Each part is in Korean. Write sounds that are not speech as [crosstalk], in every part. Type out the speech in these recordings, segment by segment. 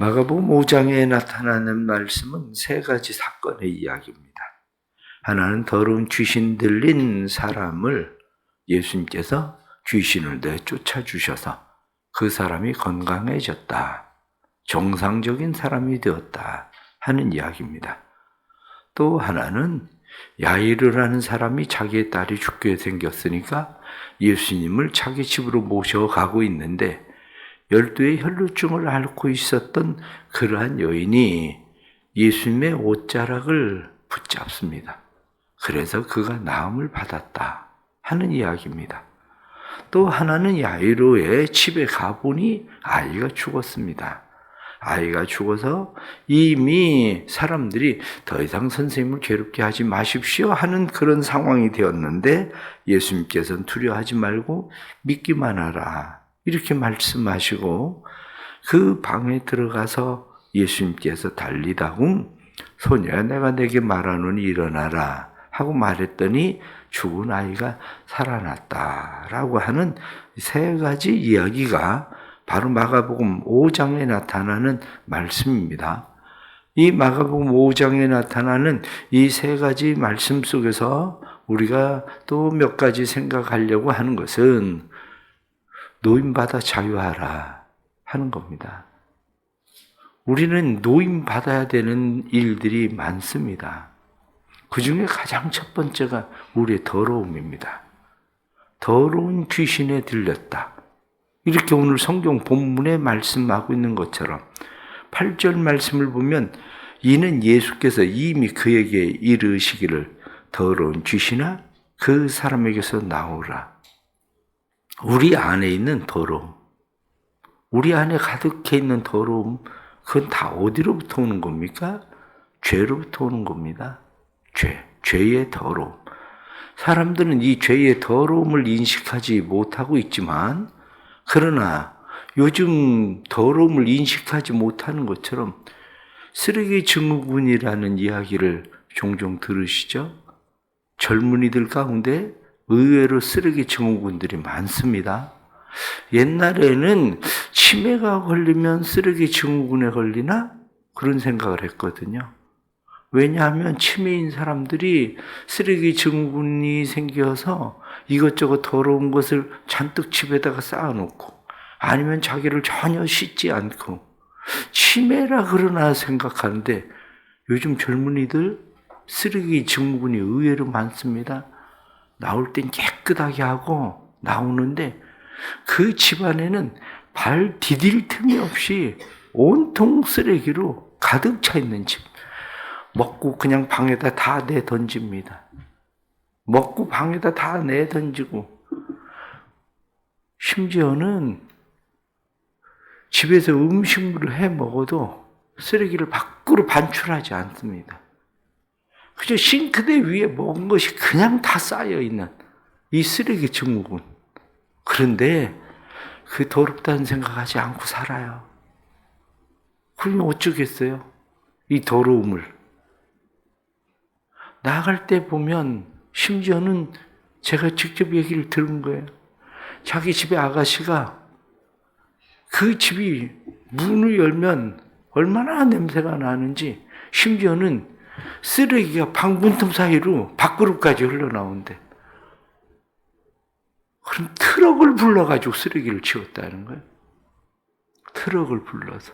마가복음 5장에 나타나는 말씀은 세 가지 사건의 이야기입니다. 하나는 더러운 귀신 들린 사람을 예수님께서 귀신을 내쫓아 주셔서 그 사람이 건강해졌다. 정상적인 사람이 되었다. 하는 이야기입니다. 또 하나는 야이르라는 사람이 자기의 딸이 죽게 생겼으니까 예수님을 자기 집으로 모셔가고 있는데 열두의 혈루증을 앓고 있었던 그러한 여인이 예수님의 옷자락을 붙잡습니다. 그래서 그가 나음을 받았다 하는 이야기입니다. 또 하나는 야이로의 집에 가보니 아이가 죽었습니다. 아이가 죽어서 이미 사람들이 더 이상 선생님을 괴롭게 하지 마십시오 하는 그런 상황이 되었는데 예수님께서는 두려워하지 말고 믿기만 하라. 이렇게 말씀하시고 그 방에 들어가서 예수님께서 달리다궁 소녀야 내가 내게 말하노니 일어나라 하고 말했더니 죽은 아이가 살아났다라고 하는 세 가지 이야기가 바로 마가복음 5장에 나타나는 말씀입니다. 이 마가복음 5장에 나타나는 이 세 가지 말씀 속에서 우리가 또 몇 가지 생각하려고 하는 것은 노임받아 자유하라 하는 겁니다. 우리는 노임받아야 되는 일들이 많습니다. 그 중에 가장 첫 번째가 우리의 더러움입니다. 더러운 귀신에 들렸다. 이렇게 오늘 성경 본문에 말씀하고 있는 것처럼 8절 말씀을 보면 이는 예수께서 이미 그에게 이르시기를 더러운 귀신아 그 사람에게서 나오라. 우리 안에 있는 더러움, 우리 안에 가득해 있는 더러움, 그건 다 어디로부터 오는 겁니까? 죄로부터 오는 겁니다. 죄, 죄의 더러움. 사람들은 이 죄의 더러움을 인식하지 못하고 있지만, 그러나 요즘 더러움을 인식하지 못하는 것처럼 쓰레기 증후군이라는 이야기를 종종 들으시죠? 젊은이들 가운데 의외로 쓰레기 증후군들이 많습니다. 옛날에는 치매가 걸리면 쓰레기 증후군에 걸리나? 그런 생각을 했거든요. 왜냐하면 치매인 사람들이 쓰레기 증후군이 생겨서 이것저것 더러운 것을 잔뜩 집에다가 쌓아놓고 아니면 자기를 전혀 씻지 않고 치매라 그러나 생각하는데 요즘 젊은이들 쓰레기 증후군이 의외로 많습니다. 나올 땐 깨끗하게 하고 나오는데 그 집안에는 발 디딜 틈이 없이 온통 쓰레기로 가득 차 있는 집. 먹고 그냥 방에다 다 내 던집니다. 먹고 방에다 다 내 던지고 심지어는 집에서 음식물을 해 먹어도 쓰레기를 밖으로 반출하지 않습니다. 그저 싱크대 위에 먹은 것이 그냥 다 쌓여 있는 이 쓰레기 증후군. 그런데 그 더럽다는 생각하지 않고 살아요. 그러면 어쩌겠어요? 이 더러움을. 나갈 때 보면 심지어는 제가 직접 얘기를 들은 거예요. 자기 집에 아가씨가 그 집이 문을 열면 얼마나 냄새가 나는지 심지어는 쓰레기가 방문틈 사이로 밖으로까지 흘러나온대. 그럼 트럭을 불러가지고 쓰레기를 치웠다는 거예요. 트럭을 불러서.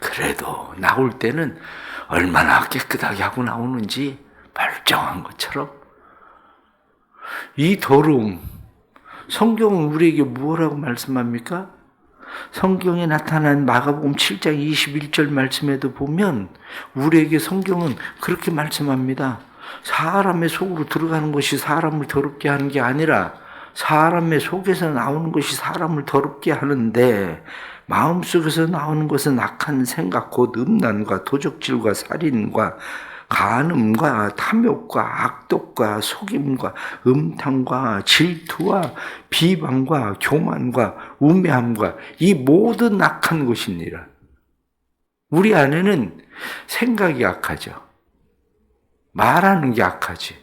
그래도 나올 때는 얼마나 깨끗하게 하고 나오는지 멀쩡한 것처럼. 이 더러움, 성경은 우리에게 무엇라고 말씀합니까? 성경에 나타난 마가복음 7장 21절 말씀에도 보면 우리에게 성경은 그렇게 말씀합니다. 사람의 속으로 들어가는 것이 사람을 더럽게 하는 게 아니라 사람의 속에서 나오는 것이 사람을 더럽게 하는데 마음속에서 나오는 것은 악한 생각, 곧 음란과 도적질과 살인과 간음과 탐욕과 악독과 속임과 음탕과 질투와 비방과 교만과 우매함과 이 모든 악한 것이니라. 우리 안에는 생각이 악하죠. 말하는 게 악하지.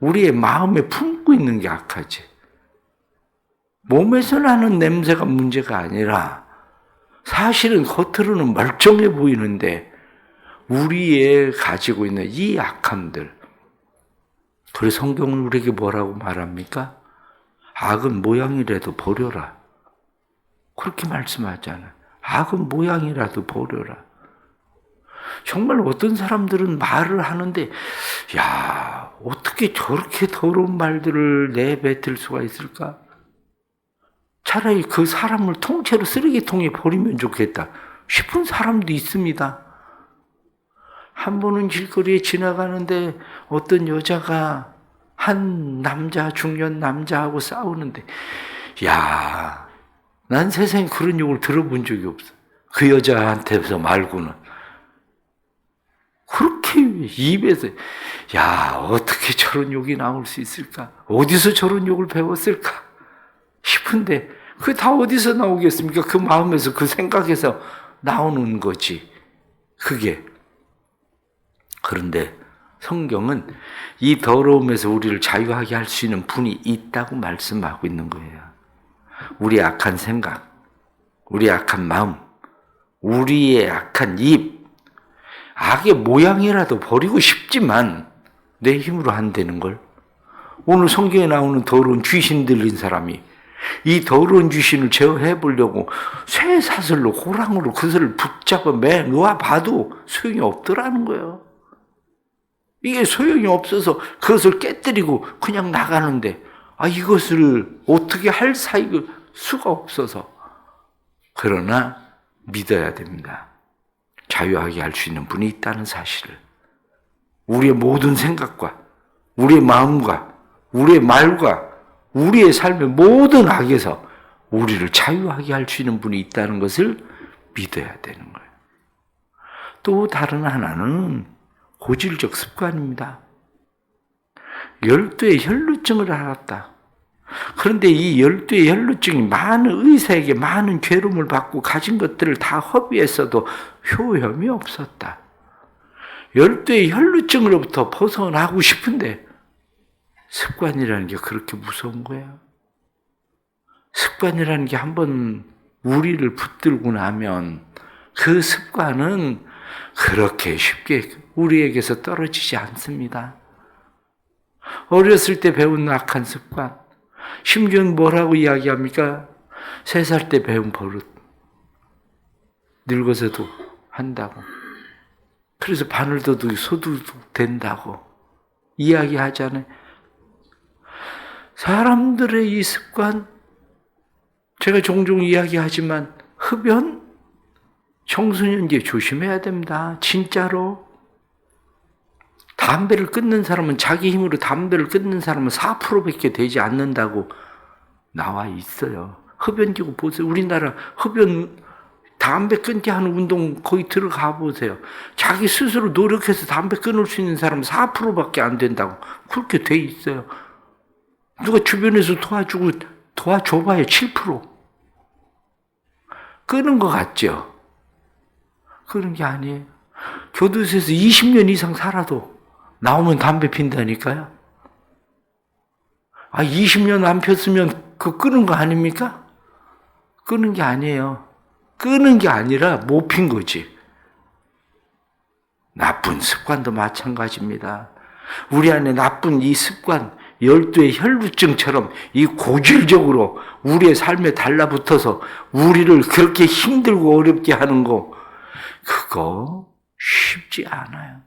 우리의 마음에 품고 있는 게 악하지. 몸에서 나는 냄새가 문제가 아니라 사실은 겉으로는 멀쩡해 보이는데 우리의 가지고 있는 이 약함들. 그래서 성경은 우리에게 뭐라고 말합니까? 악은 모양이라도 버려라. 그렇게 말씀하잖아요. 악은 모양이라도 버려라. 정말 어떤 사람들은 말을 하는데, 야, 어떻게 저렇게 더러운 말들을 내뱉을 수가 있을까? 차라리 그 사람을 통째로 쓰레기통에 버리면 좋겠다 싶은 사람도 있습니다. 한 번은 길거리에 지나가는데 어떤 여자가 한 남자, 중년 남자하고 싸우는데, 야, 난 세상에 그런 욕을 들어본 적이 없어. 그 여자한테서 말고는. 그렇게 입에서, 야, 어떻게 저런 욕이 나올 수 있을까? 어디서 저런 욕을 배웠을까? 싶은데, 그게 다 어디서 나오겠습니까? 그 마음에서, 그 생각에서 나오는 거지. 그게. 그런데 성경은 이 더러움에서 우리를 자유하게 할 수 있는 분이 있다고 말씀하고 있는 거예요. 우리 악한 생각, 우리 악한 마음, 우리의 악한 입, 악의 모양이라도 버리고 싶지만 내 힘으로 안 되는 걸. 오늘 성경에 나오는 더러운 귀신 들린 사람이 이 더러운 귀신을 제어해 보려고 쇠 사슬로 호랑으로 그것을 붙잡아 매 놓아 봐도 소용이 없더라는 거예요. 이게 소용이 없어서 그것을 깨뜨리고 그냥 나가는데 아 이것을 어떻게 할 사이가 수가 없어서 그러나 믿어야 됩니다. 자유하게 할 수 있는 분이 있다는 사실을 우리의 모든 생각과 우리의 마음과 우리의 말과 우리의 삶의 모든 악에서 우리를 자유하게 할 수 있는 분이 있다는 것을 믿어야 되는 거예요. 또 다른 하나는 고질적 습관입니다. 열두의 혈루증을 알았다. 그런데 이 열두의 혈루증이 많은 의사에게 많은 괴로움을 받고 가진 것들을 다 허비했어도 효험이 없었다. 열두의 혈루증으로부터 벗어나고 싶은데 습관이라는 게 그렇게 무서운 거야. 습관이라는 게 한 번 우리를 붙들고 나면 그 습관은 그렇게 쉽게 우리에게서 떨어지지 않습니다. 어렸을 때 배운 악한 습관, 심지어는 뭐라고 이야기합니까? 세 살 때 배운 버릇. 늙어서도 한다고. 그래서 바늘도둑 소두둑 된다고 이야기하잖아요. 사람들의 이 습관, 제가 종종 이야기하지만 흡연, 청소년기 조심해야 됩니다. 진짜로. 담배를 끊는 사람은 자기 힘으로 담배를 끊는 사람은 4%밖에 되지 않는다고 나와 있어요. 흡연기구 보세요. 우리나라 흡연 담배 끊게 하는 운동 거기 들어가 보세요. 자기 스스로 노력해서 담배 끊을 수 있는 사람은 4%밖에 안 된다고 그렇게 돼 있어요. 누가 주변에서 도와주고 도와줘봐야 7%. 끊은 것 같죠? 그런 게 아니에요. 교도소에서 20년 이상 살아도 나오면 담배 핀다니까요. 아, 20년 안 폈으면 그 끊은 거 아닙니까? 끊은 게 아니에요. 끊은 게 아니라 못 핀 거지. 나쁜 습관도 마찬가지입니다. 우리 안에 나쁜 이 습관, 열두의 혈루증처럼 이 고질적으로 우리의 삶에 달라붙어서 우리를 그렇게 힘들고 어렵게 하는 거, 그거 쉽지 않아요.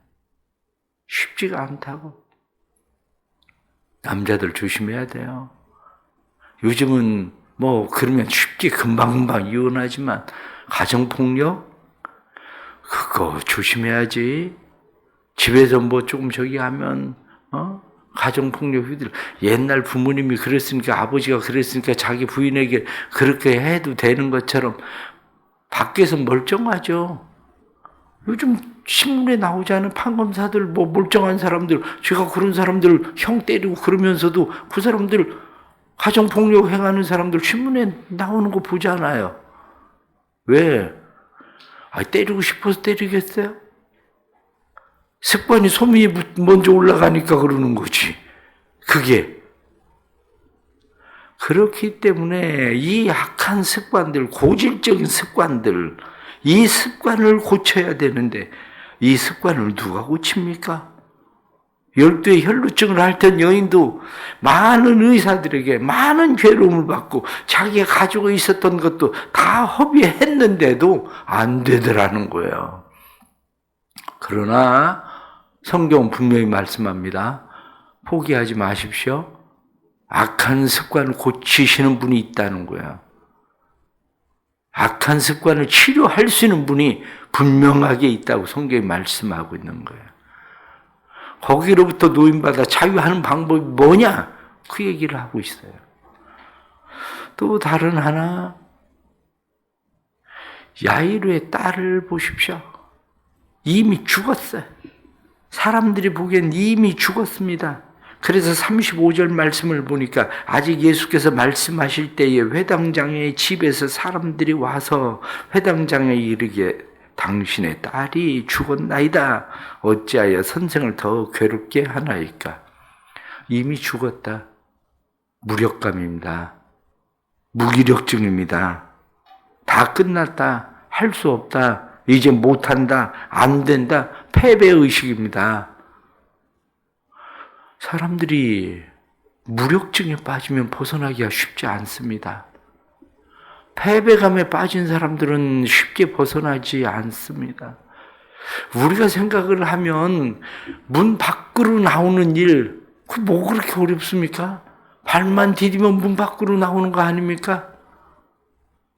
쉽지가 않다고. 남자들 조심해야 돼요. 요즘은 뭐 그러면 쉽게 금방금방 이혼하지만 가정폭력 그거 조심해야지. 집에서 뭐 조금 저기 하면 어? 가정폭력 휘들 옛날 부모님이 그랬으니까 아버지가 그랬으니까 자기 부인에게 그렇게 해도 되는 것처럼 밖에서 멀쩡하죠. 요즘 신문에 나오지 않은 판검사들, 뭐 멀쩡한 사람들, 제가 그런 사람들 형 때리고 그러면서도 그 사람들 가정폭력 행하는 사람들 신문에 나오는 거 보잖아요. 왜? 아, 때리고 싶어서 때리겠어요? 습관이 소문이 먼저 올라가니까 그러는 거지. 그게. 그렇기 때문에 이 악한 습관들, 고질적인 습관들, 이 습관을 고쳐야 되는데 이 습관을 누가 고칩니까? 열두의 혈루증을 앓던 여인도 많은 의사들에게 많은 괴로움을 받고 자기가 가지고 있었던 것도 다 허비했는데도 안 되더라는 거예요. 그러나 성경은 분명히 말씀합니다. 포기하지 마십시오. 악한 습관을 고치시는 분이 있다는 거예요. 악한 습관을 치료할 수 있는 분이 분명하게 있다고 성경이 말씀하고 있는 거예요. 거기로부터 노인받아 자유하는 방법이 뭐냐? 그 얘기를 하고 있어요. 또 다른 하나, 야이루의 딸을 보십시오. 이미 죽었어요. 사람들이 보기엔 이미 죽었습니다. 그래서 35절 말씀을 보니까 아직 예수께서 말씀하실 때에 회당장의 집에서 사람들이 와서 회당장에 이르게 당신의 딸이 죽었나이다. 어찌하여 선생을 더 괴롭게 하나이까? 이미 죽었다. 무력감입니다. 무기력증입니다. 다 끝났다. 할 수 없다. 이제 못한다. 안 된다. 패배의식입니다. 사람들이 무력증에 빠지면 벗어나기가 쉽지 않습니다. 패배감에 빠진 사람들은 쉽게 벗어나지 않습니다. 우리가 생각을 하면 문 밖으로 나오는 일, 그 뭐 그렇게 어렵습니까? 발만 디디면 문 밖으로 나오는 거 아닙니까?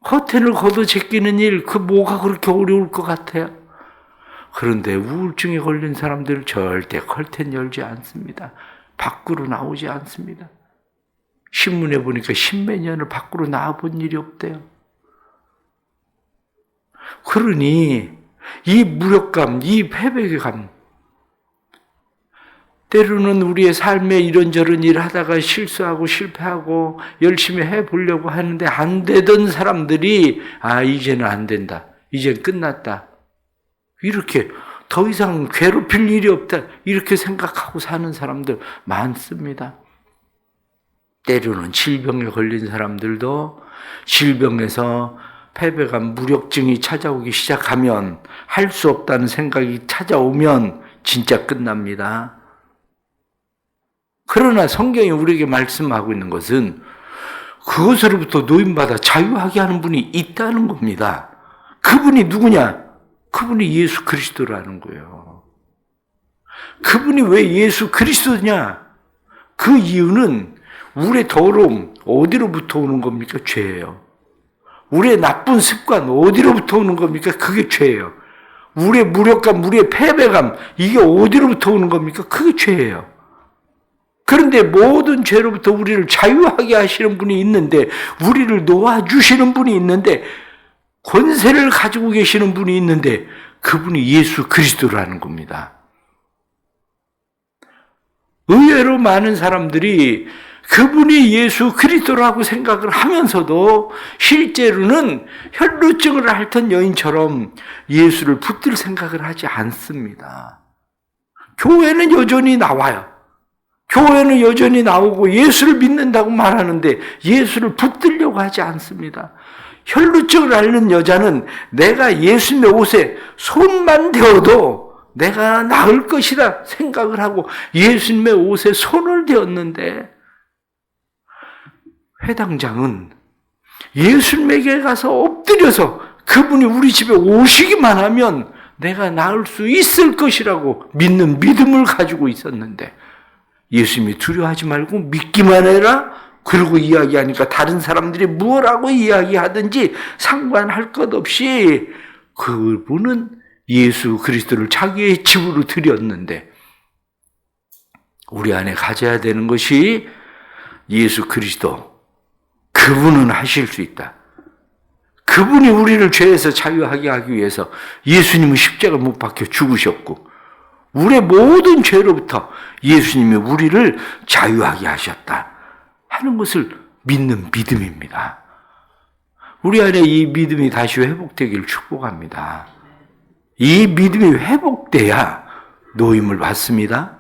커튼을 걷어 제끼는 일, 그 뭐가 그렇게 어려울 것 같아요? 그런데 우울증에 걸린 사람들은 절대 커튼 열지 않습니다. 밖으로 나오지 않습니다. 신문에 보니까 십몇 년을 밖으로 나와본 일이 없대요. 그러니 이 무력감, 이 패배감, 때로는 우리의 삶에 이런저런 일 하다가 실수하고 실패하고 열심히 해보려고 하는데 안 되던 사람들이 아, 이제는 안 된다. 이제 끝났다. 이렇게 더 이상 괴롭힐 일이 없다. 이렇게 생각하고 사는 사람들 많습니다. 때로는 질병에 걸린 사람들도 질병에서 패배감, 무력증이 찾아오기 시작하면 할 수 없다는 생각이 찾아오면 진짜 끝납니다. 그러나 성경이 우리에게 말씀하고 있는 것은 그것으로부터 노인받아 자유하게 하는 분이 있다는 겁니다. 그분이 누구냐? 그분이 예수 그리스도라는 거예요. 그분이 왜 예수 그리스도냐? 그 이유는 우리의 더러움 어디로부터 오는 겁니까? 죄예요. 우리의 나쁜 습관 어디로부터 오는 겁니까? 그게 죄예요. 우리의 무력감, 우리의 패배감 이게 어디로부터 오는 겁니까? 그게 죄예요. 그런데 모든 죄로부터 우리를 자유하게 하시는 분이 있는데 우리를 놓아 주시는 분이 있는데 권세를 가지고 계시는 분이 있는데 그분이 예수 그리스도라는 겁니다. 의외로 많은 사람들이 그분이 예수 그리스도라고 생각을 하면서도 실제로는 혈루증을 앓던 여인처럼 예수를 붙들 생각을 하지 않습니다. 교회는 여전히 나와요. 교회는 여전히 나오고 예수를 믿는다고 말하는데 예수를 붙들려고 하지 않습니다. 혈루증을 앓는 여자는 내가 예수님의 옷에 손만 대어도 내가 나을 것이다 생각을 하고 예수님의 옷에 손을 대었는데 회당장은 예수님에게 가서 엎드려서 그분이 우리 집에 오시기만 하면 내가 나을 수 있을 것이라고 믿는 믿음을 가지고 있었는데 예수님이 두려워하지 말고 믿기만 해라. 그러고 이야기하니까 다른 사람들이 뭐라고 이야기하든지 상관할 것 없이 그분은 예수 그리스도를 자기의 집으로 들였는데 우리 안에 가져야 되는 것이 예수 그리스도 그분은 하실 수 있다. 그분이 우리를 죄에서 자유하게 하기 위해서 예수님은 십자가 못 박혀 죽으셨고 우리의 모든 죄로부터 예수님이 우리를 자유하게 하셨다 하는 것을 믿는 믿음입니다. 우리 안에 이 믿음이 다시 회복되기를 축복합니다. 이 믿음이 회복돼야 노임을 받습니다.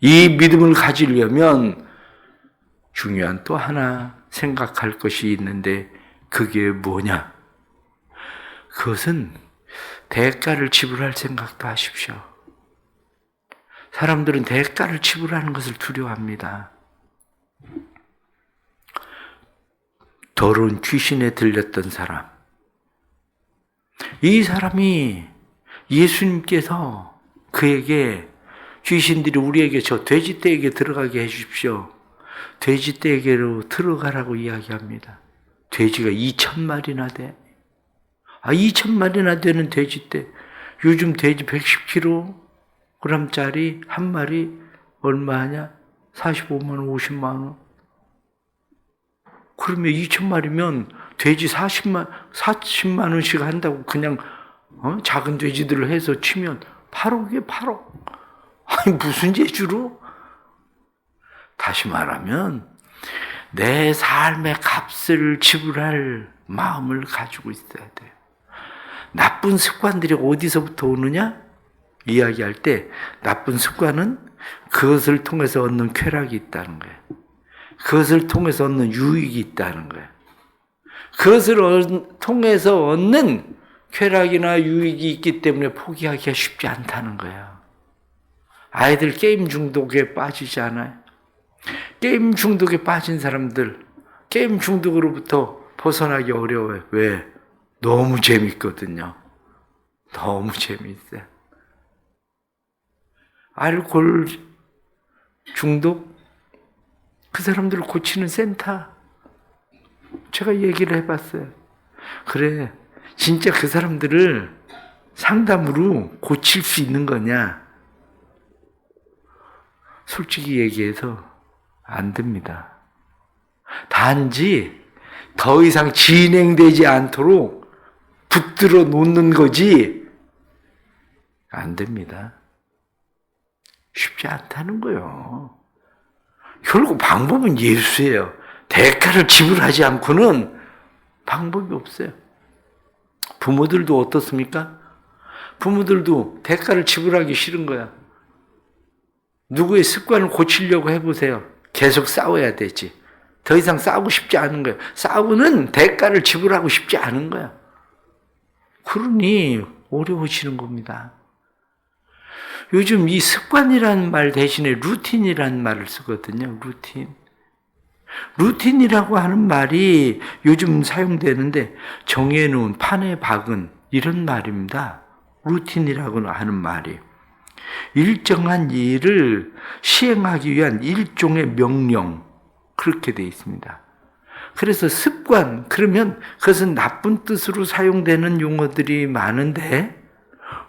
이 믿음을 가지려면 중요한 또 하나 생각할 것이 있는데 그게 뭐냐? 그것은 대가를 지불할 생각도 하십시오. 사람들은 대가를 지불하는 것을 두려워합니다. 더러운 귀신에 들렸던 사람. 이 사람이 예수님께서 그에게 귀신들이 우리에게 저 돼지떼에게 들어가게 해주십시오. 돼지떼에게로 들어가라고 이야기합니다. 돼지가 2천 마리나 돼. 아, 2천 마리나 되는 돼지떼. 요즘 돼지 110kg짜리 한 마리 얼마 하냐? 45만 원, 50만 원. 그러면 2천 마리면 돼지 40만, 40만 원씩 한다고 그냥 어? 작은 돼지들을 해서 치면 8억이에 8억. [laughs] 아니, 무슨 재주로? 다시 말하면, 내 삶의 값을 지불할 마음을 가지고 있어야 돼요. 나쁜 습관들이 어디서부터 오느냐? 이야기할 때, 나쁜 습관은 그것을 통해서 얻는 쾌락이 있다는 거예요. 그것을 통해서 얻는 유익이 있다는 거예요. 그것을 통해서 얻는 쾌락이나 유익이 있기 때문에 포기하기가 쉽지 않다는 거예요. 아이들 게임 중독에 빠지지 않아요? 게임 중독에 빠진 사람들, 게임 중독으로부터 벗어나기 어려워요. 왜? 너무 재밌거든요. 너무 재밌어요. 알코올 중독? 그 사람들을 고치는 센터. 제가 얘기를 해봤어요. 그래, 진짜 그 사람들을 상담으로 고칠 수 있는 거냐? 솔직히 얘기해서 안 됩니다. 단지 더 이상 진행되지 않도록 붙들어 놓는 거지 안 됩니다. 쉽지 않다는 거요. 결국 방법은 예수예요. 대가를 지불하지 않고는 방법이 없어요. 부모들도 어떻습니까? 부모들도 대가를 지불하기 싫은 거야. 누구의 습관을 고치려고 해보세요. 계속 싸워야 되지. 더 이상 싸우고 싶지 않은 거예요. 싸우는 대가를 지불하고 싶지 않은 거야. 그러니 어려워지는 겁니다. 요즘 이 습관이라는 말 대신에 루틴이라는 말을 쓰거든요. 루틴. 루틴이라고 하는 말이 요즘 사용되는데 정해놓은 판에 박은 이런 말입니다. 루틴이라고 하는 말이. 일정한 일을 시행하기 위한 일종의 명령, 그렇게 되어 있습니다. 그래서 습관, 그러면 그것은 나쁜 뜻으로 사용되는 용어들이 많은데,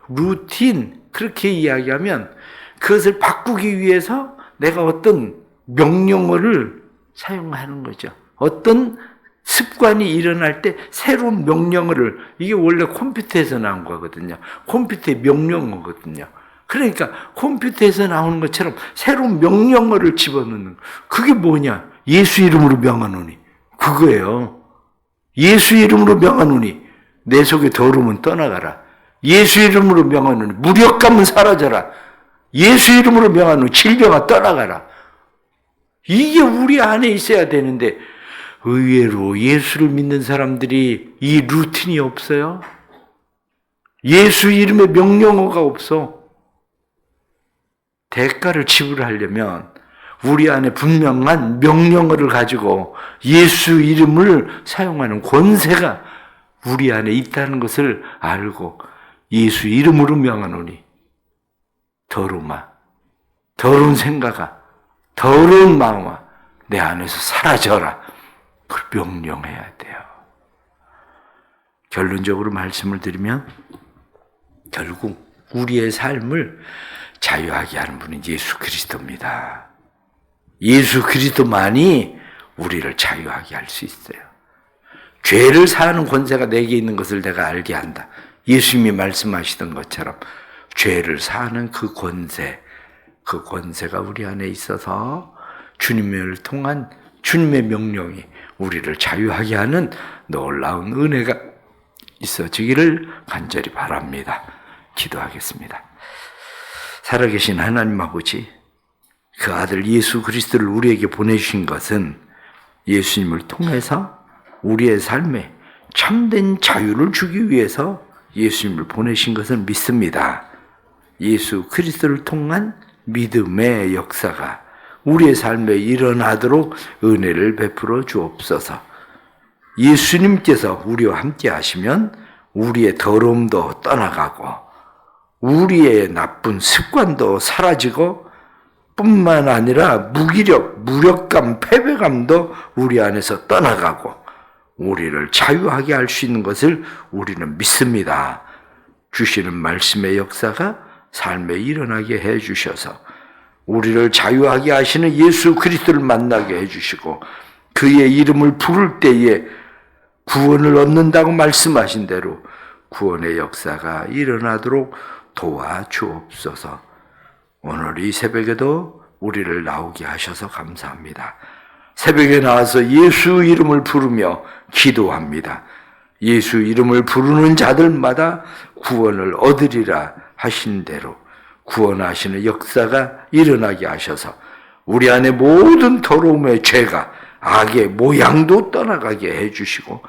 루틴, 그렇게 이야기하면 그것을 바꾸기 위해서 내가 어떤 명령어를 사용하는 거죠. 어떤 습관이 일어날 때 새로운 명령어를, 이게 원래 컴퓨터에서 나온 거거든요. 컴퓨터의 명령어거든요. 그러니까 컴퓨터에서 나오는 것처럼 새로운 명령어를 집어넣는 그게 뭐냐? 예수 이름으로 명하노니 그거예요. 예수 이름으로 명하노니 내 속에 더러움은 떠나가라. 예수 이름으로 명하노니 무력감은 사라져라. 예수 이름으로 명하노니 질병아 떠나가라. 이게 우리 안에 있어야 되는데 의외로 예수를 믿는 사람들이 이 루틴이 없어요. 예수 이름의 명령어가 없어. 대가를 지불하려면 우리 안에 분명한 명령어를 가지고 예수 이름을 사용하는 권세가 우리 안에 있다는 것을 알고 예수 이름으로 명하노니 더러마 더러운 생각아 더러운 마음아 내 안에서 사라져라 그걸 명령해야 돼요 결론적으로 말씀을 드리면 결국 우리의 삶을 자유하게 하는 분은 예수 그리스도입니다. 예수 그리스도만이 우리를 자유하게 할 수 있어요. 죄를 사하는 권세가 내게 있는 것을 내가 알게 한다. 예수님이 말씀하시던 것처럼 죄를 사하는 그 권세, 그 권세가 우리 안에 있어서 주님을 통한 주님의 명령이 우리를 자유하게 하는 놀라운 은혜가 있어지기를 간절히 바랍니다. 기도하겠습니다. 살아계신 하나님 아버지, 그 아들 예수 그리스도를 우리에게 보내주신 것은 예수님을 통해서 우리의 삶에 참된 자유를 주기 위해서 예수님을 보내신 것을 믿습니다. 예수 그리스도를 통한 믿음의 역사가 우리의 삶에 일어나도록 은혜를 베풀어 주옵소서. 예수님께서 우리와 함께 하시면 우리의 더러움도 떠나가고 우리의 나쁜 습관도 사라지고 뿐만 아니라 무기력, 무력감, 패배감도 우리 안에서 떠나가고 우리를 자유하게 할 수 있는 것을 우리는 믿습니다. 주시는 말씀의 역사가 삶에 일어나게 해 주셔서 우리를 자유하게 하시는 예수 그리스도를 만나게 해 주시고 그의 이름을 부를 때에 구원을 얻는다고 말씀하신 대로 구원의 역사가 일어나도록 도와 주옵소서. 오늘 이 새벽에도 우리를 나오게 하셔서 감사합니다. 새벽에 나와서 예수 이름을 부르며 기도합니다. 예수 이름을 부르는 자들마다 구원을 얻으리라 하신 대로 구원하시는 역사가 일어나게 하셔서 우리 안에 모든 더러움의 죄가 악의 모양도 떠나가게 해주시고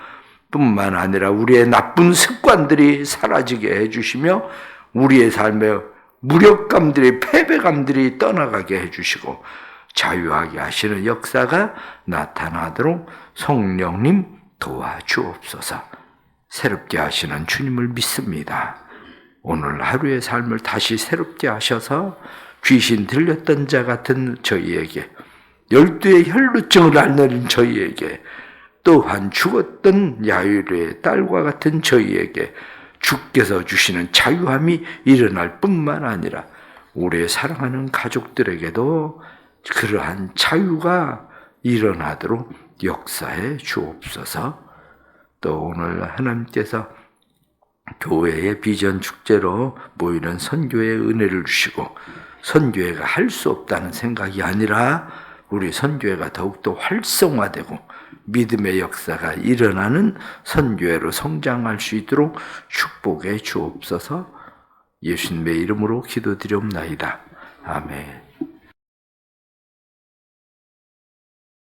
뿐만 아니라 우리의 나쁜 습관들이 사라지게 해주시며 우리의 삶의 무력감들이 패배감들이 떠나가게 해주시고 자유하게 하시는 역사가 나타나도록 성령님 도와주옵소서. 새롭게 하시는 주님을 믿습니다. 오늘 하루의 삶을 다시 새롭게 하셔서 귀신 들렸던 자 같은 저희에게 열두의 혈루증을 앓는 저희에게 또한 죽었던 야유의 딸과 같은 저희에게 주께서 주시는 자유함이 일어날 뿐만 아니라 우리의 사랑하는 가족들에게도 그러한 자유가 일어나도록 역사해 주옵소서. 또 오늘 하나님께서 교회의 비전 축제로 모이는 선교의 은혜를 주시고 선교회가 할 수 없다는 생각이 아니라 우리 선교회가 더욱더 활성화되고 믿음의 역사가 일어나는 선교회로 성장할 수 있도록 축복해 주옵소서 예수님의 이름으로 기도드리옵나이다. 아멘.